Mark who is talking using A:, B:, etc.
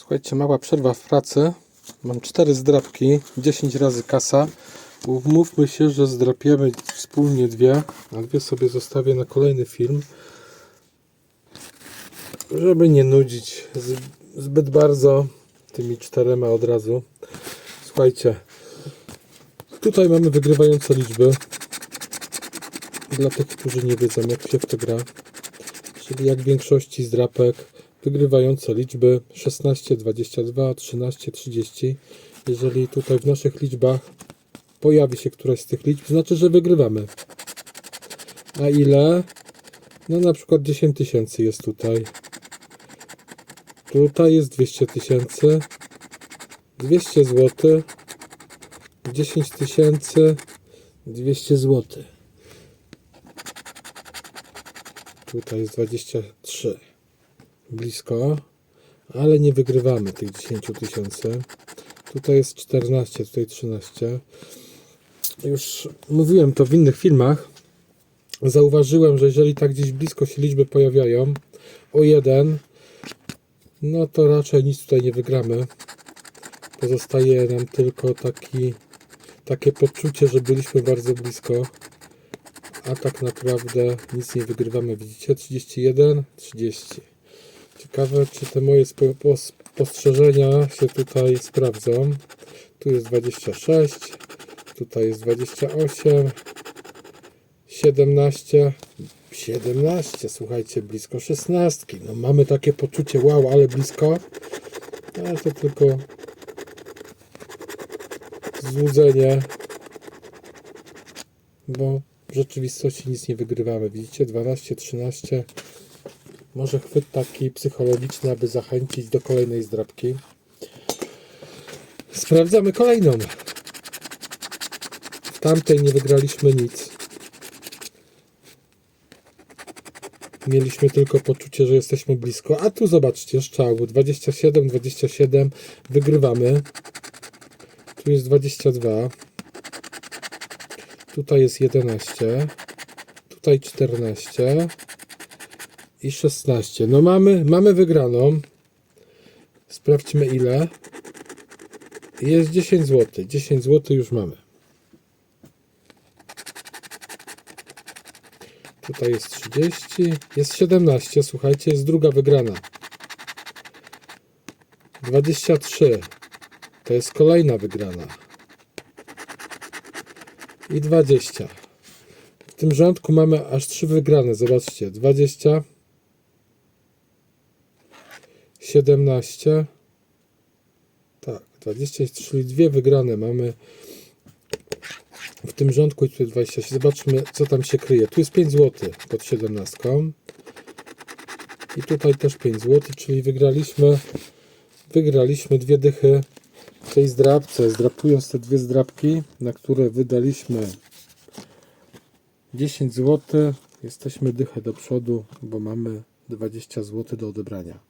A: Słuchajcie, mała przerwa w pracy. Mam cztery zdrapki, 10 razy kasa. Umówmy się, że zdrapiemy wspólnie dwie, a dwie sobie zostawię na kolejny film, żeby nie nudzić zbyt bardzo tymi czterema od razu. Słuchajcie, tutaj mamy wygrywające liczby. Dla tych, którzy nie wiedzą, jak się w to gra. Czyli jak w większości zdrapek, wygrywające liczby 16, 22, 13, 30. Jeżeli tutaj w naszych liczbach pojawi się któraś z tych liczb, znaczy, że wygrywamy. A ile? No na przykład 10 tysięcy jest tutaj. Tutaj jest 200 tysięcy. 200 zł. 10 tysięcy. 200 zł. Tutaj jest 23. Blisko. Ale nie wygrywamy tych 10 tysięcy. Tutaj jest 14, tutaj 13. Już mówiłem to w innych filmach. Zauważyłem, że jeżeli tak gdzieś blisko się liczby pojawiają o jeden, no to raczej nic tutaj nie wygramy. Pozostaje nam tylko taki, takie poczucie, że byliśmy bardzo blisko a tak naprawdę nic nie wygrywamy. Widzicie? 31, 30. Ciekawe, czy te moje spo- pos- spostrzeżenia się tutaj sprawdzą. Tu jest 26, tutaj jest 28, 17, 17, słuchajcie, blisko 16. No mamy takie poczucie, wow, ale blisko. Ale to tylko złudzenie, bo w rzeczywistości nic nie wygrywamy. Widzicie, 12, 13. Może chwyt taki psychologiczny, aby zachęcić do kolejnej zdrabki. Sprawdzamy kolejną. W tamtej nie wygraliśmy nic. Mieliśmy tylko poczucie, że jesteśmy blisko. A tu zobaczcie, strzał 27, 27. Wygrywamy. Tu jest 22. Tutaj jest 11. Tutaj 14. I 16. No mamy, mamy wygraną. Sprawdźmy ile. Jest 10 zł. 10 zł już mamy. Tutaj jest 30. Jest 17. Słuchajcie, jest druga wygrana. 23. To jest kolejna wygrana i 20. W tym rządku mamy aż 3 wygrane. Zobaczcie, 20, 17, tak, 20, czyli dwie wygrane mamy w tym rządku i tutaj 20. Zobaczmy, co tam się kryje. Tu jest 5 zł pod 17. I tutaj też 5 zł, czyli wygraliśmy wygraliśmy dwie dychy w tej zdrabce, zdrapując te dwie zdrabki, na które wydaliśmy 10 zł, jesteśmy dychę do przodu, bo mamy 20 zł do odebrania.